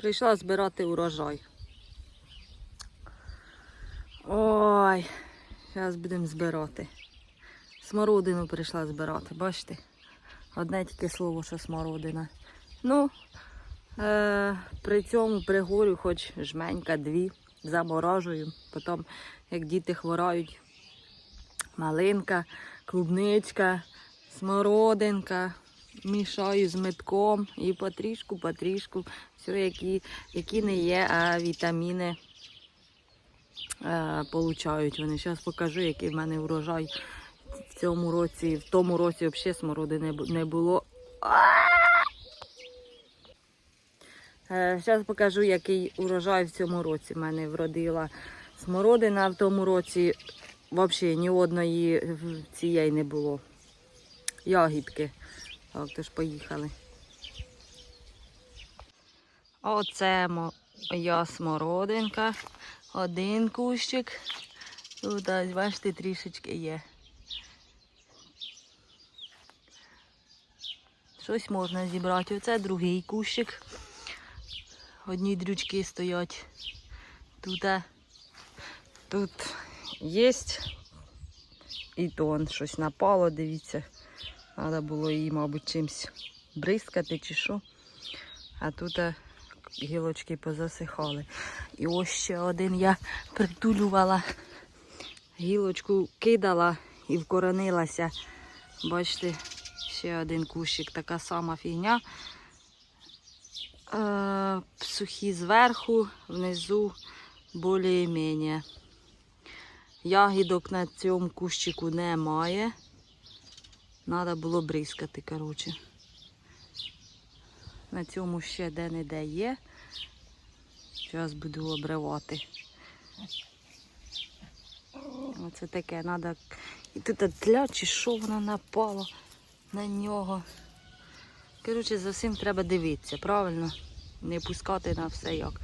Прийшла збирати урожай. Ой, зараз будемо збирати. Смородину прийшла збирати, бачите? Одне тільки слово, що смородина. Ну, е, при цьому пригорю хоч жменька, дві, заморожую. Потім, як діти хворають, малинка, клубничка, смородинка. Мішаю з метком і потрішку, потрішку. Все, які, які не є, а вітаміни е, получають вони. Зараз покажу, який в мене урожай в цьому році. В тому році взагалі смородини бу- не було. Зараз покажу, який урожай в цьому році в мене вродила смородина. В тому році взагалі ні одної цієї не було. Ягідки. Так, тож поїхали. Оце моя смородинка. Один кущик. Тут, бачите, трішечки є. Щось можна зібрати. Оце другий кущик. Одні дрючки стоять. Тут, тут є. І то он щось напало, дивіться. Треба було її, мабуть, чимось бризкати чи що. А тут гілочки позасихали. І ось ще один я притулювала. Гілочку кидала і вкоронилася. Бачите, ще один кущик, така сама фігня. Е, сухі зверху, внизу більш-менш. Ягідок на цьому кущику немає. Треба було бризкати, коротше. На цьому ще де-не-де є. Зараз буду обривати. Оце таке, треба. І тут тля чи що вона напала на нього. Коротше, за всім треба дивитися, правильно? Не пускати на все як.